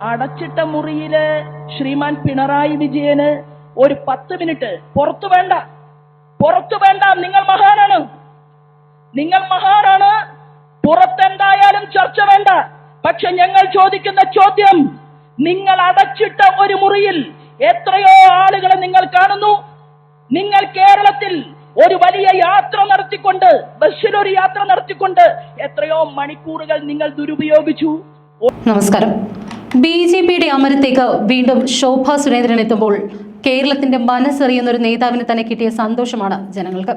അടച്ചിട്ട മുറിയിൽ ശ്രീമാൻ പിണറായി വിജയന് ഒരു പത്ത് മിനിറ്റ്. പുറത്തു വേണ്ട. പുറത്തു വേണ്ട. നിങ്ങൾ മഹാനാണ്. നിങ്ങൾ മഹാനാണ്. പുറത്തെന്തായാലും ചർച്ച വേണ്ട. പക്ഷെ ഞങ്ങൾ ചോദിക്കുന്ന ചോദ്യം നിങ്ങൾ അടച്ചിട്ട ഒരു മുറിയിൽ എത്രയോ ആളുകളെ നിങ്ങൾ കാണുന്നു. നിങ്ങൾ കേരളത്തിൽ ഒരു വലിയ യാത്ര നടത്തിക്കൊണ്ട് ബസ്സിൽ ഒരു യാത്ര നടത്തിക്കൊണ്ട് എത്രയോ മണിക്കൂറുകൾ നിങ്ങൾ ദുരുപയോഗിച്ചു. നമസ്കാരം. ബി ജെ പിയുടെ അമരത്തേക്ക് വീണ്ടും ശോഭ സുരേന്ദ്രൻ എത്തുമ്പോൾ കേരളത്തിന്റെ മനസ്സറിയുന്ന ഒരു നേതാവിന് തന്നെ കിട്ടിയ സന്തോഷമാണ് ജനങ്ങൾക്ക്.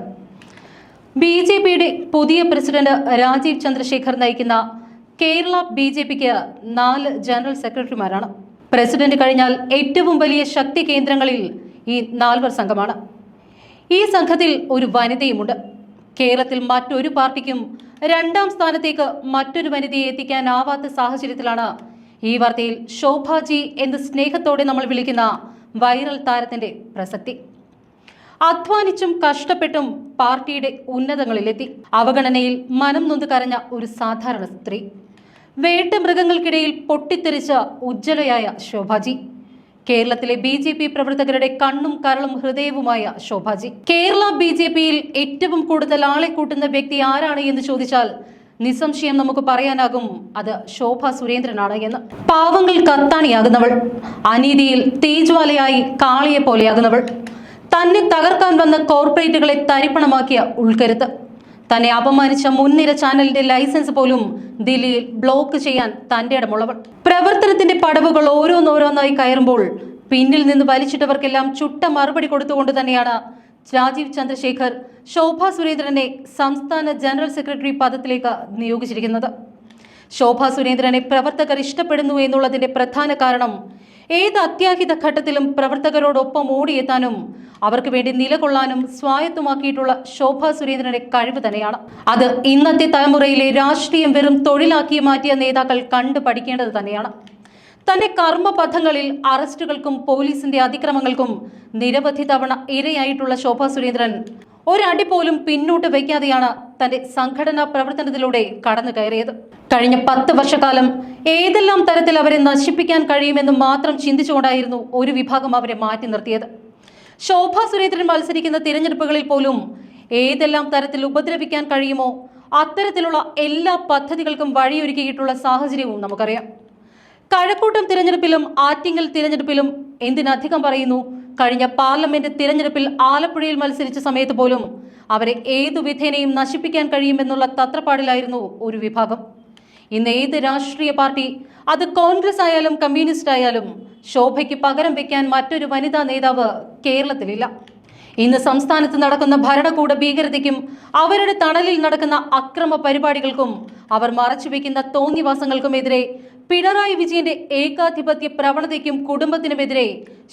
ബി ജെ പിയുടെ പുതിയ പ്രസിഡന്റ് രാജീവ് ചന്ദ്രശേഖർ നയിക്കുന്ന കേരള ബി ജെ പിക്ക് നാല് ജനറൽ സെക്രട്ടറിമാരാണ്. പ്രസിഡന്റ് കഴിഞ്ഞാൽ ഏറ്റവും വലിയ ശക്തി കേന്ദ്രങ്ങളിൽ ഈ നാൽവർ സംഘമാണ്. ഈ സംഘത്തിൽ ഒരു വനിതയുമുണ്ട്. കേരളത്തിൽ മറ്റൊരു പാർട്ടിക്കും രണ്ടാം സ്ഥാനത്തേക്ക് മറ്റൊരു വനിതയെ എത്തിക്കാനാവാത്ത സാഹചര്യത്തിലാണ് ഈ വാർത്തയിൽ ശോഭാജി എന്ന് സ്നേഹത്തോടെ നമ്മൾ വിളിക്കുന്ന വൈറൽ താരത്തിന്റെ പ്രസക്തി. അധ്വാനിച്ചും കഷ്ടപ്പെട്ടും പാർട്ടിയുടെ ഉന്നതങ്ങളിലെത്തി. അവഗണനയിൽ മനം നൊന്ത് കരഞ്ഞ ഒരു സാധാരണ സ്ത്രീ. വേട്ട മൃഗങ്ങൾക്കിടയിൽ പൊട്ടിത്തെറിച്ച ഉജ്ജ്വലയായ ശോഭാജി കേരളത്തിലെ ബി ജെ പി പ്രവർത്തകരുടെ കണ്ണും കരളും ഹൃദയവുമായ ശോഭാജി കേരള ബി ജെ പിയിൽ ഏറ്റവും കൂടുതൽ ആളെ കൂട്ടുന്ന വ്യക്തി ആരാണ് എന്ന് ചോദിച്ചാൽ നിസ്സംശയം നമുക്ക് പറയാനാകും അത് ശോഭ സുരേന്ദ്രനാണ് എന്ന്. പാവങ്ങൾ കത്താണിയാകുന്നവൾ അനീതിയിൽ തേജ്വാലയായി കാളിയെ പോലെയാകുന്നവൾ തന്നെ തകർക്കാൻ വന്ന കോർപ്പറേറ്റുകളെ തരിപ്പണമാക്കിയ ഉൾക്കരുത്ത്. തന്നെ അപമാനിച്ച മുൻനിര ചാനലിന്റെ ലൈസൻസ് പോലും ദില്ലിയിൽ ബ്ലോക്ക് ചെയ്യാൻ തന്റെ ഇടമുള്ളവൾ. പ്രവർത്തനത്തിന്റെ പടവുകൾ ഓരോന്നോരോന്നായി കയറുമ്പോൾ പിന്നിൽ നിന്ന് വലിച്ചിട്ടവർക്കെല്ലാം ചുട്ട മറുപടി കൊടുത്തുകൊണ്ട് തന്നെയാണ് രാജീവ് ചന്ദ്രശേഖർ ശോഭ സുരേന്ദ്രനെ സംസ്ഥാന ജനറൽ സെക്രട്ടറി പദത്തിലേക്ക് നിയോഗിച്ചിരിക്കുന്നത്. ശോഭ സുരേന്ദ്രനെ പ്രവർത്തകർ ഇഷ്ടപ്പെടുന്നു എന്നുള്ളതിന്റെ പ്രധാന കാരണം ഏത് അത്യാഹിത ഘട്ടത്തിലും പ്രവർത്തകരോടൊപ്പം ഓടിയെത്താനും അവർക്ക് വേണ്ടി നിലകൊള്ളാനും സ്വായത്തമാക്കിയിട്ടുള്ള ശോഭ സുരേന്ദ്രന്റെ കഴിവ് തന്നെയാണ്. അത് ഇന്നത്തെ തലമുറയിലെ രാഷ്ട്രീയം വെറും തൊഴിലാക്കി മാറ്റിയ നേതാക്കൾ കണ്ടു പഠിക്കേണ്ടത് തന്നെയാണ്. തന്റെ കർമ്മപഥങ്ങളിൽ അറസ്റ്റുകൾക്കും പോലീസിന്റെ അതിക്രമങ്ങൾക്കും നിരവധി തവണ ഇരയായിട്ടുള്ള ശോഭാ സുരേന്ദ്രൻ. ഒരടി പോലും പിന്നോട്ട് വയ്ക്കാതെയാണ് തന്റെ സംഘടനാ പ്രവർത്തനത്തിലൂടെ കടന്നു കയറിയത്. കഴിഞ്ഞ പത്ത് വർഷക്കാലം ഏതെല്ലാം തരത്തിൽ അവരെ നശിപ്പിക്കാൻ കഴിയുമെന്ന് മാത്രം ചിന്തിച്ചുകൊണ്ടായിരുന്നു ഒരു വിഭാഗം അവരെ മാറ്റി നിർത്തിയത്. ശോഭാ സുരേന്ദ്രൻ മത്സരിക്കുന്ന തിരഞ്ഞെടുപ്പുകളിൽ പോലും ഏതെല്ലാം തരത്തിൽ ഉപദ്രവിക്കാൻ കഴിയുമോ അത്തരത്തിലുള്ള എല്ലാ പദ്ധതികൾക്കും വഴിയൊരുക്കിയിട്ടുള്ള സാഹചര്യവും നമുക്കറിയാം. കഴക്കൂട്ടം തിരഞ്ഞെടുപ്പിലും ആറ്റിങ്ങൽ തിരഞ്ഞെടുപ്പിലും എന്തിനധികം പറയുന്നു? കഴിഞ്ഞ പാർലമെന്റ് തിരഞ്ഞെടുപ്പിൽ ആലപ്പുഴയിൽ മത്സരിച്ച സമയത്ത് പോലും അവരെ ഏതു വിധേനയും നശിപ്പിക്കാൻ കഴിയുമെന്നുള്ള തത്രപ്പാടിലായിരുന്നു ഒരു വിഭാഗം. ഇന്ന് ഏത് രാഷ്ട്രീയ പാർട്ടി അത് കോൺഗ്രസ് ആയാലും കമ്മ്യൂണിസ്റ്റ് ആയാലും ശോഭയ്ക്ക് പകരം വെക്കാൻ മറ്റൊരു വനിതാ നേതാവ് കേരളത്തിലില്ല. ഇന്ന് സംസ്ഥാനത്ത് നടക്കുന്ന ഭരണകൂട ഭീകരതയ്ക്കും അവരുടെ തണലിൽ നടക്കുന്ന അക്രമ പരിപാടികൾക്കും അവർ മറച്ചുവെക്കുന്ന തോന്നിവാസങ്ങൾക്കുമെതിരെ പിണറായി വിജയന്റെ ഏകാധിപത്യ പ്രവണതയ്ക്കും കുടുംബത്തിനുമെതിരെ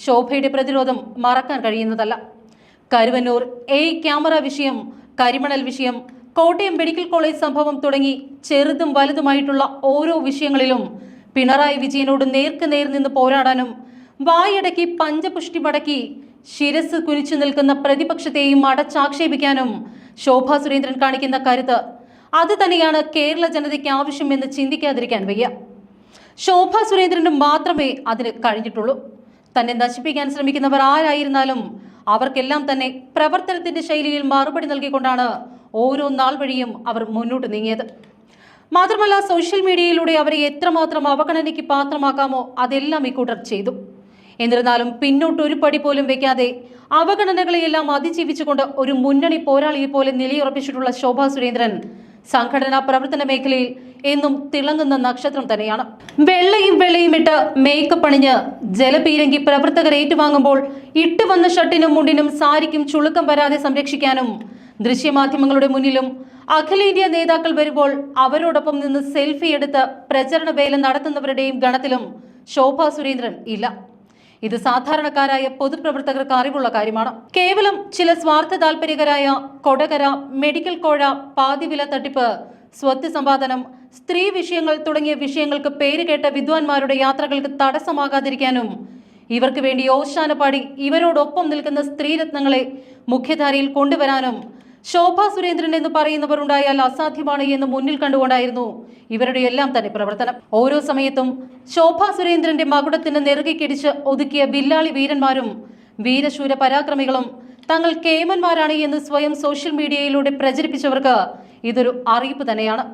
ശോഭയുടെ പ്രതിരോധം മറക്കാൻ കഴിയുന്നതല്ല. കരുവന്നൂർ എ ക്യാമറ വിഷയം കരിമണൽ വിഷയം കോട്ടയം മെഡിക്കൽ കോളേജ് സംഭവം തുടങ്ങി ചെറുതും വലുതുമായിട്ടുള്ള ഓരോ വിഷയങ്ങളിലും പിണറായി വിജയനോട് നേർക്ക് നേർ നിന്ന് പോരാടാനും വായടക്കി പഞ്ചപുഷ്ടി മടക്കി ശിരസ് കുനിച്ചു നിൽക്കുന്ന പ്രതിപക്ഷത്തെയും അടച്ചാക്ഷേപിക്കാനും ശോഭാ സുരേന്ദ്രൻ കാണിക്കുന്ന കരുത്ത്. അത് തന്നെയാണ് കേരള ജനതയ്ക്ക് ആവശ്യമെന്ന് ചിന്തിക്കാതിരിക്കാൻ വയ്യ. ശോഭ സുരേന്ദ്രന് മാത്രമേ അതിന് കഴിഞ്ഞിട്ടുള്ളൂ. തന്നെ നശിപ്പിക്കാൻ ശ്രമിക്കുന്നവർ ആരായിരുന്നാലും അവർക്കെല്ലാം തന്നെ പ്രവർത്തനത്തിന്റെ ശൈലിയിൽ മറുപടി നൽകിക്കൊണ്ടാണ് ഓരോ നാൾ വഴിയും അവർ മുന്നോട്ട് നീങ്ങിയത്. മാത്രമല്ല സോഷ്യൽ മീഡിയയിലൂടെ അവരെ എത്രമാത്രം അവഗണനയ്ക്ക് പാത്രമാക്കാമോ അതെല്ലാം ഇക്കൂട്ടർ ചെയ്തു. എന്നിരുന്നാലും പിന്നോട്ട് ഒരു പടി പോലും വെക്കാതെ അവഗണനകളെയെല്ലാം അതിജീവിച്ചുകൊണ്ട് ഒരു മുന്നണി പോരാളിയെ പോലെ നിലയുറപ്പിച്ചിട്ടുള്ള ശോഭാ സുരേന്ദ്രൻ സംഘടനാ പ്രവർത്തന മേഖലയിൽ എന്നും തിളങ്ങുന്ന നക്ഷത്രം തന്നെയാണ്. വെള്ളയും വെള്ളയും ഇട്ട് മേക്കപ്പ് അണിഞ്ഞ് ജലപീരങ്കി പ്രവർത്തകർ ഏറ്റുവാങ്ങുമ്പോൾ ഇട്ടുവന്ന ഷർട്ടിനും മുണ്ടിനും സാരിക്കും ചുളുക്കം വരാതെ സംരക്ഷിക്കാനും ദൃശ്യമാധ്യമങ്ങളുടെ മുന്നിലും അഖിലേന്ത്യാ നേതാക്കൾ വരുമ്പോൾ അവരോടൊപ്പം നിന്ന് സെൽഫി എടുത്ത് പ്രചരണ വേല നടത്തുന്നവരുടെയും ഗണത്തിലും ശോഭ സുരേന്ദ്രൻ ഇല്ല. ഇത് സാധാരണക്കാരായ പൊതുപ്രവർത്തകർക്ക് അറിവുള്ള കാര്യമാണ്. കേവലം ചില സ്വാർത്ഥ താല്പര്യകരായ കൊടകര മെഡിക്കൽ കോഴ പാതിവില തട്ടിപ്പ് സ്വത്ത് സമ്പാദനം സ്ത്രീ വിഷയങ്ങൾ തുടങ്ങിയ വിഷയങ്ങൾക്ക് പേരുകേട്ട വിദ്വാൻമാരുടെ യാത്രകൾക്ക് തടസ്സമാകാതിരിക്കാനും ഇവർക്ക് വേണ്ടി ഓശാനപ്പാടി ഇവരോടൊപ്പം നിൽക്കുന്ന സ്ത്രീരത്നങ്ങളെ മുഖ്യധാരയിൽ കൊണ്ടുവരാനും ശോഭ സുരേന്ദ്രൻ എന്ന് പറയുന്നവർ ഉണ്ടായാൽ അസാധ്യമാണ് എന്ന് മുന്നിൽ കണ്ടുകൊണ്ടായിരുന്നു ഇവരുടെ എല്ലാം തന്നെ പ്രവർത്തനം. ഓരോ സമയത്തും ശോഭ സുരേന്ദ്രന്റെ മകുടത്തിന് കിടിച്ച് ഒതുക്കിയ വില്ലാളി വീരന്മാരും വീരശൂര പരാക്രമികളും തങ്ങൾ കേമന്മാരാണ് എന്ന് സ്വയം സോഷ്യൽ മീഡിയയിലൂടെ പ്രചരിപ്പിച്ചവർക്ക് ഇതൊരു അറിയിപ്പ് തന്നെയാണ്.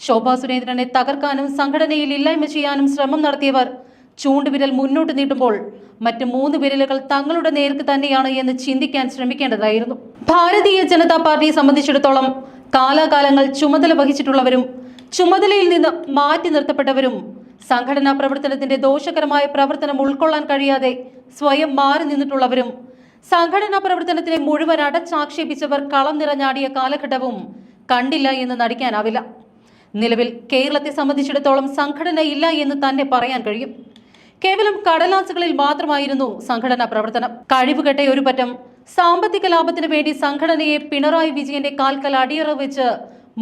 ശോഭ സുരേന്ദ്രനെ തകർക്കാനും സംഘടനയിൽ ഇല്ലായ്മ ചെയ്യാനും ശ്രമം നടത്തിയവർ ചൂണ്ടുവിരൽ മുന്നോട്ട് നീട്ടുമ്പോൾ മറ്റ് മൂന്ന് വിരലുകൾ തങ്ങളുടെ നേർക്ക് തന്നെയാണ് എന്ന് ചിന്തിക്കാൻ ശ്രമിക്കേണ്ടതായിരുന്നു. ഭാരതീയ ജനതാ പാർട്ടിയെ സംബന്ധിച്ചിടത്തോളം കാലാകാലങ്ങൾ ചുമതല വഹിച്ചിട്ടുള്ളവരും ചുമതലയിൽ നിന്ന് മാറ്റി നിർത്തപ്പെട്ടവരും സംഘടനാ പ്രവർത്തനത്തിന്റെ ദോഷകരമായ പ്രവർത്തനം ഉൾക്കൊള്ളാൻ കഴിയാതെ സ്വയം മാറി നിന്നിട്ടുള്ളവരും സംഘടനാ പ്രവർത്തനത്തിനെ മുഴുവൻ അടച്ചാക്ഷേപിച്ചവർ കളം നിറഞ്ഞാടിയ കാലഘട്ടവും കണ്ടില്ല എന്ന് നടിക്കാനാവില്ല. നിലവിൽ കേരളത്തെ സംബന്ധിച്ചിടത്തോളം സംഘടന ഇല്ല എന്ന് തന്നെ പറയാൻ കഴിയും. കേവലം കടലാസുകളിൽ മാത്രമായിരുന്നു സംഘടനാ പ്രവർത്തനം. കഴിവുകെട്ട ഒരു പറ്റം സാമ്പത്തിക ലാഭത്തിനു വേണ്ടി സംഘടനയെ പിണറായി വിജയന്റെ കാൽക്കൽ അടിയറ വെച്ച്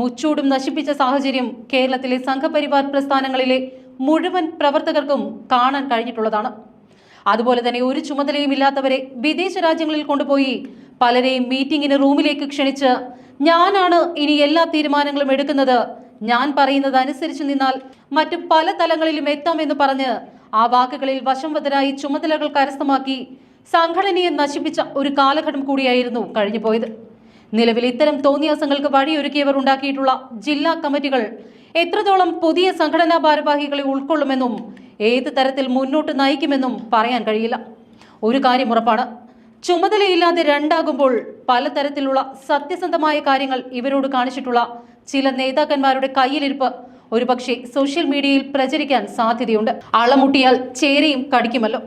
മുച്ചൂടും നശിപ്പിച്ച സാഹചര്യം കേരളത്തിലെ സംഘപരിവാർ പ്രസ്ഥാനങ്ങളിലെ മുഴുവൻ പ്രവർത്തകർക്കും കാണാൻ കഴിഞ്ഞിട്ടുള്ളതാണ്. അതുപോലെ തന്നെ ഒരു ചുമതലയും ഇല്ലാത്തവരെ വിദേശ രാജ്യങ്ങളിൽ കൊണ്ടുപോയി പലരെയും മീറ്റിംഗിന് റൂമിലേക്ക് ക്ഷണിച്ച് ഞാനാണ് ഇനി എല്ലാ തീരുമാനങ്ങളും എടുക്കുന്നത്. ഞാൻ പറയുന്നത് അനുസരിച്ച് നിന്നാൽ മറ്റു പല തലങ്ങളിലും എത്താമെന്ന് പറഞ്ഞ് ആ വാക്കുകളിൽ വശംവതരായി ചുമതലകൾ കരസ്ഥമാക്കി സംഘടനയെ നശിപ്പിച്ച ഒരു കാലഘട്ടം കൂടിയായിരുന്നു കഴിഞ്ഞുപോയത്. നിലവിൽ ഇത്തരം തോന്നിയാസങ്ങൾക്ക് വഴിയൊരുക്കിയവർ ഉണ്ടാക്കിയിട്ടുള്ള ജില്ലാ കമ്മിറ്റികൾ എത്രത്തോളം പുതിയ സംഘടനാ ഭാരവാഹികളെ ഉൾക്കൊള്ളുമെന്നും ഏത് തരത്തിൽ മുന്നോട്ട് നയിക്കുമെന്നും പറയാൻ കഴിയില്ല. ഒരു കാര്യം ഉറപ്പാണ്. ചുമതലയില്ലാതെ രണ്ടാകുമ്പോൾ പലതരത്തിലുള്ള സത്യസന്ധമായ കാര്യങ്ങൾ ഇവരോട് കാണിച്ചിട്ടുള്ള ചില നേതാക്കന്മാരുടെ കയ്യിലിരിപ്പ് ഒരുപക്ഷെ സോഷ്യൽ മീഡിയയിൽ പ്രചരിക്കാൻ സാധ്യതയുണ്ട്. അളമുട്ടിയാൽ ചേരയും കടിക്കുമല്ലോ.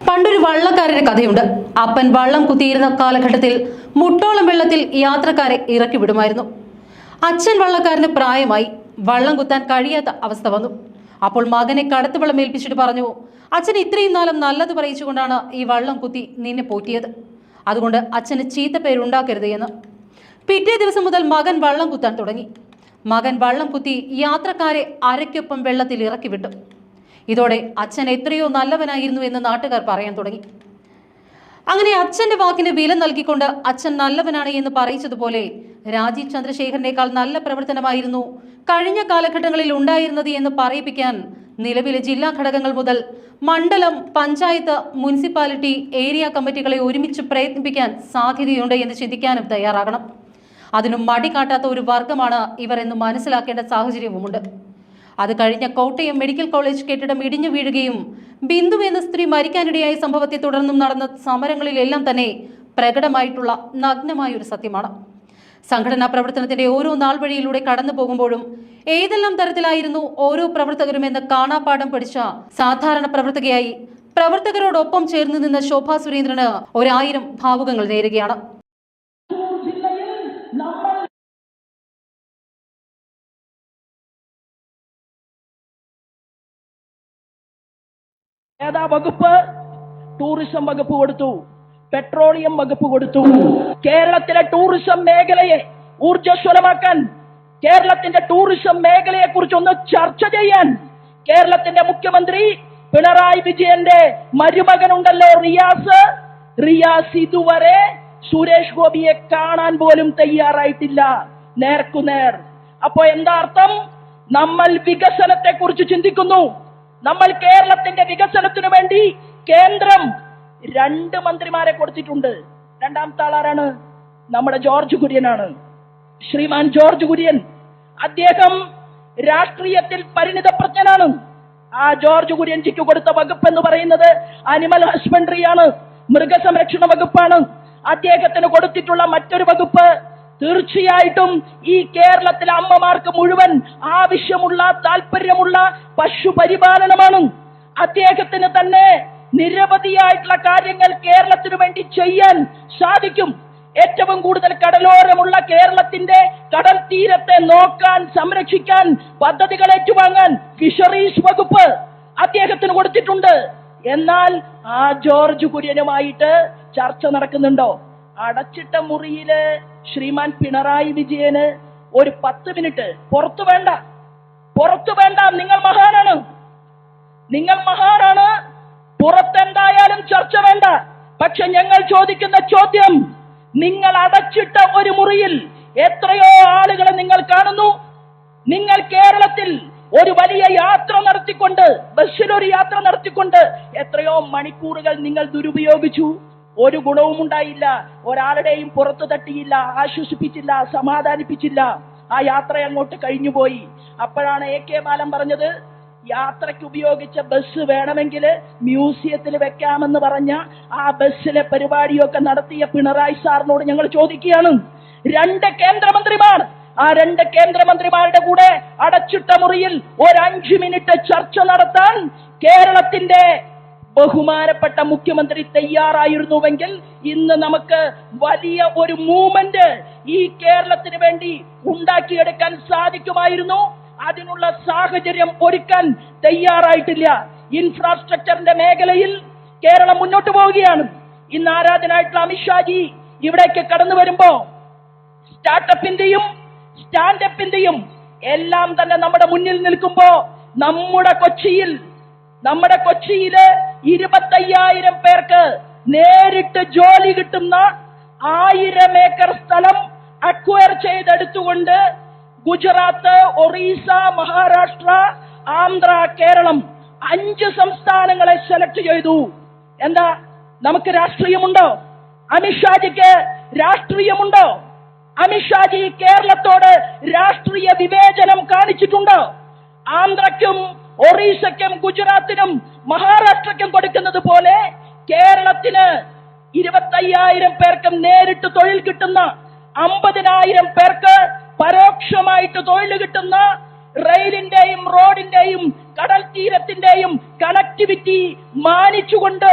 പണ്ടൊരു വള്ളക്കാരന്റെ കഥയുണ്ട്. അപ്പൻ വള്ളം കുത്തിയിരുന്ന കാലഘട്ടത്തിൽ മുട്ടോളം വെള്ളത്തിൽ യാത്രക്കാരെ ഇറക്കി വിടുമായിരുന്നു. അച്ഛൻ വള്ളക്കാരന് പ്രായമായി വള്ളം കുത്താൻ കഴിയാത്ത അവസ്ഥ വന്നു. അപ്പോൾ മകനെ കടത്തുവള്ളം ഏൽപ്പിച്ചിട്ട് പറഞ്ഞു അച്ഛൻ ഇത്രയും നാളും നല്ലത് പറയിച്ചുകൊണ്ടാണ് ഈ വള്ളം കുത്തി നിന്നെ പോറ്റിയത്. അതുകൊണ്ട് അച്ഛന് ചീത്ത പേരുണ്ടാക്കരുത് എന്ന്. പിറ്റേ ദിവസം മുതൽ മകൻ വള്ളം കുത്താൻ തുടങ്ങി. മകൻ വള്ളം കുത്തി യാത്രക്കാരെ അരയ്ക്കൊപ്പം വെള്ളത്തിൽ ഇറക്കി വിട്ടു. ഇതോടെ അച്ഛൻ എത്രയോ നല്ലവനായിരുന്നു എന്ന് നാട്ടുകാർ പറയാൻ തുടങ്ങി. അങ്ങനെ അച്ഛന്റെ വാക്കിന് വില നൽകിക്കൊണ്ട് അച്ഛൻ നല്ലവനാണ് എന്ന് പറയിച്ചതുപോലെ രാജീവ് ചന്ദ്രശേഖരനേക്കാൾ നല്ല പ്രവർത്തനമായിരുന്നു കഴിഞ്ഞ കാലഘട്ടങ്ങളിൽ ഉണ്ടായിരുന്നത് എന്ന് പറയിപ്പിക്കാൻ നിലവിലെ ജില്ലാ ഘടകങ്ങൾ മുതൽ മണ്ഡലം പഞ്ചായത്ത് മുനിസിപ്പാലിറ്റി ഏരിയ കമ്മിറ്റികളെ ഒരുമിച്ച് പ്രയത്നിപ്പിക്കാൻ സാധ്യതയുണ്ട് എന്ന് ചിന്തിക്കാനും തയ്യാറാകണം. അതിനും മടി കാട്ടാത്ത ഒരു വർഗമാണ് ഇവർ എന്ന് മനസ്സിലാക്കേണ്ട സാഹചര്യവുമുണ്ട്. അത് കഴിഞ്ഞ കോട്ടയം മെഡിക്കൽ കോളേജ് കെട്ടിടം ഇടിഞ്ഞു വീഴുകയും ബിന്ദു എന്ന സ്ത്രീ മരിക്കാനിടയായ സംഭവത്തെ തുടർന്നും നടന്ന സമരങ്ങളിലെല്ലാം തന്നെ പ്രകടമായിട്ടുള്ള നഗ്നമായ ഒരു സത്യമാണ്. സംഘടനാ പ്രവർത്തനത്തിന്റെ ഓരോ നാൾ വഴിയിലൂടെ കടന്നു പോകുമ്പോഴും ഏതെല്ലാം തരത്തിലായിരുന്നു ഓരോ പ്രവർത്തകരും എന്ന് കാണാപാഠം പഠിച്ച സാധാരണ പ്രവർത്തകയായി പ്രവർത്തകരോടൊപ്പം ചേർന്ന് നിന്ന ശോഭാ സുരേന്ദ്രന് ഒരായിരം ഭാവുകങ്ങൾ നേരുകയാണ്. ഏതാ വകുപ്പ്? ടൂറിസം വകുപ്പ് കൊടുത്തു. പെട്രോളിയം വകുപ്പ് കൊടുത്തു. കേരളത്തിലെ ടൂറിസം മേഖലയെ ഊർജസ്വലമാക്കാൻ കേരളത്തിന്റെ ടൂറിസം മേഖലയെ കുറിച്ച് ഒന്ന് ചർച്ച ചെയ്യാൻ കേരളത്തിന്റെ മുഖ്യമന്ത്രി പിണറായി വിജയന്റെ മരുമകനുണ്ടല്ലോ റിയാസ്. റിയാസ് ഇതുവരെ സുരേഷ് ഗോപിയെ കാണാൻ പോലും തയ്യാറായിട്ടില്ല. നേർക്കുനേർ. അപ്പോ എന്താ അർത്ഥം? നമ്മൾ വികസനത്തെ കുറിച്ച് ചിന്തിക്കുന്നു. നമ്മൾ കേരളത്തിന്റെ വികസനത്തിനു വേണ്ടി കേന്ദ്രം രണ്ട് മന്ത്രിമാരെ കൊടുത്തിട്ടുണ്ട്. രണ്ടാമത്തെ ആളാരാണ് നമ്മുടെ ജോർജ് കുര്യനാണ്. ശ്രീമാൻ ജോർജ് കുര്യൻ. അദ്ദേഹം രാഷ്ട്രീയത്തിൽ പരിണിതപ്രജ്ഞനാണ് ആ ജോർജ് കുര്യൻജിക്ക് കൊടുത്ത വകുപ്പ് എന്ന് പറയുന്നത് അനിമൽ ഹസ്ബൻഡറിയാണ്. മൃഗസംരക്ഷണ വകുപ്പാണ്. അദ്ദേഹത്തിന് കൊടുത്തിട്ടുള്ള മറ്റൊരു വകുപ്പ് തീർച്ചയായിട്ടും ഈ കേരളത്തിലെ അമ്മമാർക്ക് മുഴുവൻ ആവശ്യമുള്ള താല്പര്യമുള്ള പശുപരിപാലനമാണ്. അദ്ദേഹത്തിന് തന്നെ നിരവധിയായിട്ടുള്ള കാര്യങ്ങൾ കേരളത്തിനു വേണ്ടി ചെയ്യാൻ സാധിക്കും. ഏറ്റവും കൂടുതൽ കടലോരമുള്ള കേരളത്തിന്റെ കടൽ തീരത്തെ നോക്കാൻ സംരക്ഷിക്കാൻ പദ്ധതികൾ ഏറ്റുവാങ്ങാൻ ഫിഷറീസ് വകുപ്പ് അദ്ദേഹത്തിന് കൊടുത്തിട്ടുണ്ട്. എന്നാൽ ആ ജോർജ് കുര്യനുമായിട്ട് ചർച്ച നടക്കുന്നുണ്ടോ? അടച്ചിട്ട മുറിയിൽ ശ്രീമാൻ പിണറായി വിജയന് ഒരു പത്ത് മിനിറ്റ്. പുറത്തു വേണ്ട. പുറത്തു വേണ്ട. നിങ്ങൾ മഹാനാണ് നിങ്ങൾ മഹാനാണ് പുറത്തെന്തായാലും ചർച്ച വേണ്ട. പക്ഷെ ഞങ്ങൾ ചോദിക്കുന്ന ചോദ്യം നിങ്ങൾ അടച്ചിട്ട ഒരു മുറിയിൽ എത്രയോ ആളുകളെ നിങ്ങൾ കാണുന്നു. നിങ്ങൾ കേരളത്തിൽ ഒരു വലിയ യാത്ര നടത്തിക്കൊണ്ട് ബസ്സിൽ ഒരു യാത്ര നടത്തിക്കൊണ്ട് എത്രയോ മണിക്കൂറുകൾ നിങ്ങൾ ദുരുപയോഗിച്ചു. ഒരു ഗുണവും ഉണ്ടായില്ല. ഒരാളുടെയും പുറത്തു തട്ടിയില്ല ആശ്വസിപ്പിച്ചില്ല സമാധാനിപ്പിച്ചില്ല. ആ യാത്ര അങ്ങോട്ട് കഴിഞ്ഞുപോയി. അപ്പോഴാണ് എ കെ ബാലൻ പറഞ്ഞത് യാത്രയ്ക്ക് ഉപയോഗിച്ച ബസ് വേണമെങ്കിൽ മ്യൂസിയത്തിൽ വെക്കാമെന്ന് പറഞ്ഞ ആ ബസ്സിലെ പരിപാടിയൊക്കെ നടത്തിയ പിണറായി സാറിനോട് ഞങ്ങൾ ചോദിക്കുകയാണ്. രണ്ട് കേന്ദ്രമന്ത്രിമാർ ആ രണ്ട് കേന്ദ്രമന്ത്രിമാരുടെ കൂടെ അടച്ചിട്ട മുറിയിൽ ഒരു അഞ്ചു മിനിറ്റ് ചർച്ച നടത്താൻ കേരളത്തിന്റെ ബഹുമാനപ്പെട്ട മുഖ്യമന്ത്രി തയ്യാറായിരുന്നുവെങ്കിൽ ഇന്ന് നമുക്ക് വലിയ ഒരു മൂവ്മെന്റ് ഈ കേരളത്തിന് വേണ്ടി ഉണ്ടാക്കിയെടുക്കാൻ സാധിക്കുമായിരുന്നു. അതിനുള്ള സാഹചര്യം ഒരുക്കാൻ തയ്യാറായിട്ടില്ല. ഇൻഫ്രാസ്ട്രക്ചറിന്റെ മേഖലയിൽ കേരളം മുന്നോട്ട് പോവുകയാണ്. ഇന്ന് ആരാധനായിട്ടുള്ള അമിത്ഷാജി ഇവിടേക്ക് കടന്നു വരുമ്പോ സ്റ്റാർട്ടപ്പിന്റെയും സ്റ്റാൻഡപ്പിന്റെയും എല്ലാം തന്നെ നമ്മുടെ മുന്നിൽ നിൽക്കുമ്പോ നമ്മുടെ കൊച്ചിയിൽ നമ്മുടെ കൊച്ചിയിൽ ഇരുപത്തയ്യായിരം പേർക്ക് നേരിട്ട് ജോലി കിട്ടുന്ന ആയിരം ഏക്കർ സ്ഥലം അക്വയർ ചെയ്തെടുത്തുകൊണ്ട് ഗുജറാത്ത് ഒറീസ മഹാരാഷ്ട്ര ആന്ധ്ര കേരളം അഞ്ച് സംസ്ഥാനങ്ങളെ സെലക്ട് ചെയ്തു. എന്താ? നമുക്ക് രാഷ്ട്രീയമുണ്ടോ? അമിത്ഷാജിക്ക് രാഷ്ട്രീയമുണ്ടോ? അമിത്ഷാജി കേരളത്തോട് രാഷ്ട്രീയ വിവേചനം കാണിച്ചിട്ടുണ്ടോ? ആന്ധ്രയ്ക്കും ഒറീസയ്ക്കും ഗുജറാത്തിനും മഹാരാഷ്ട്രക്കും കൊടുക്കുന്നത് പോലെ കേരളത്തിന് ഇരുപത്തയ്യായിരം പേർക്കും നേരിട്ട് തൊഴിൽ കിട്ടുന്ന അമ്പതിനായിരം പേർക്ക് പരോക്ഷമായിട്ട് തൊഴിൽ കിട്ടുന്ന റെയിലിന്റെയും റോഡിന്റെയും കടൽ തീരത്തിന്റെയും കണക്ടിവിറ്റി മാനിച്ചുകൊണ്ട്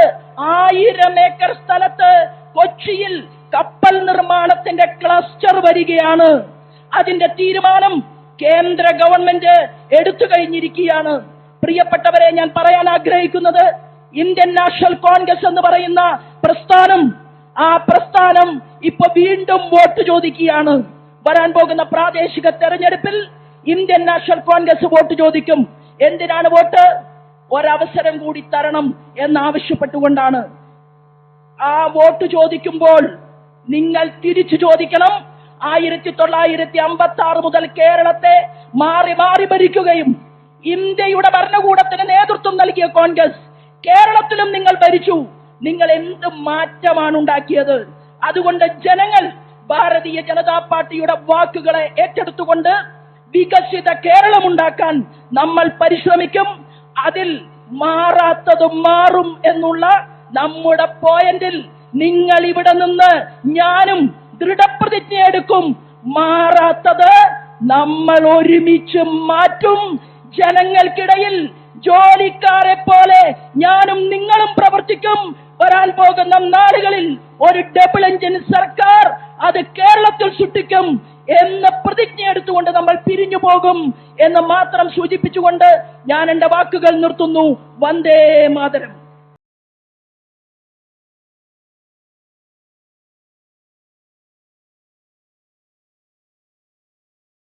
ആയിരം ഏക്കർ സ്ഥലത്ത് കൊച്ചിയിൽ കപ്പൽ നിർമ്മാണത്തിന്റെ ക്ലസ്റ്റർ വരികയാണ്. അതിന്റെ തീരുമാനം കേന്ദ്ര ഗവൺമെന്റ് എടുത്തു കഴിഞ്ഞിരിക്കുകയാണ്. പ്രിയപ്പെട്ടവരെ ഞാൻ പറയാൻ ആഗ്രഹിക്കുന്നത് ഇന്ത്യൻ നാഷണൽ കോൺഗ്രസ് എന്ന് പറയുന്ന പ്രസ്ഥാനം ആ പ്രസ്ഥാനം ഇപ്പൊ വീണ്ടും വോട്ട് ചോദിക്കുകയാണ്. വരാൻ പോകുന്ന പ്രാദേശിക തെരഞ്ഞെടുപ്പിൽ ഇന്ത്യൻ നാഷണൽ കോൺഗ്രസ് വോട്ട് ചോദിക്കും. എന്തിനാണ് വോട്ട്? ഒരവസരം കൂടി തരണം എന്നാവശ്യപ്പെട്ടുകൊണ്ടാണ്. ആ വോട്ട് ചോദിക്കുമ്പോൾ നിങ്ങൾ തിരിച്ചു ചോദിക്കണം ആയിരത്തി തൊള്ളായിരത്തി അമ്പത്തി ആറ് മുതൽ കേരളത്തെ മാറി മാറി ഭരിക്കുകയും ഇന്ത്യയുടെ ഭരണകൂടത്തിന് നേതൃത്വം നൽകിയ കോൺഗ്രസ് കേരളത്തിലും നിങ്ങൾ ഭരിച്ചു. നിങ്ങൾ എന്ത് മാറ്റമാണ് ഉണ്ടാക്കിയത്? അതുകൊണ്ട് ജനങ്ങൾ ഭാരതീയ ജനതാ പാർട്ടിയുടെ വാക്കുകളെ ഏറ്റെടുത്തുകൊണ്ട് വികസിത കേരളം ഉണ്ടാക്കാൻ നമ്മൾ പരിശ്രമിക്കും. അതിൽ മാറാത്തതും മാറും എന്നുള്ള നമ്മുടെ പോയിന്റിൽ നിങ്ങൾ ഇവിടെ നിന്ന് ഞാനും ദൃഢപ്രതിജ്ഞ എടുക്കും മാറാത്തത് നമ്മൾ ഒരുമിച്ച് മാറ്റും. ജനങ്ങൾക്കിടയിൽ ജോലിക്കാരെ പോലെ ഞാനും നിങ്ങളും പ്രവർത്തിക്കും. വരാൻ പോകുന്ന നാളുകളിൽ ഒരു ഡബിൾ എഞ്ചിൻ സർക്കാർ അത് കേരളത്തിൽ സൃഷ്ടിക്കും എന്ന പ്രതിജ്ഞ എടുത്തുകൊണ്ട് നമ്മൾ പിരിഞ്ഞു പോകും എന്ന് മാത്രം സൂചിപ്പിച്ചുകൊണ്ട് ഞാൻ എന്റെ വാക്കുകൾ നിർത്തുന്നു. വന്ദേ മാതരം.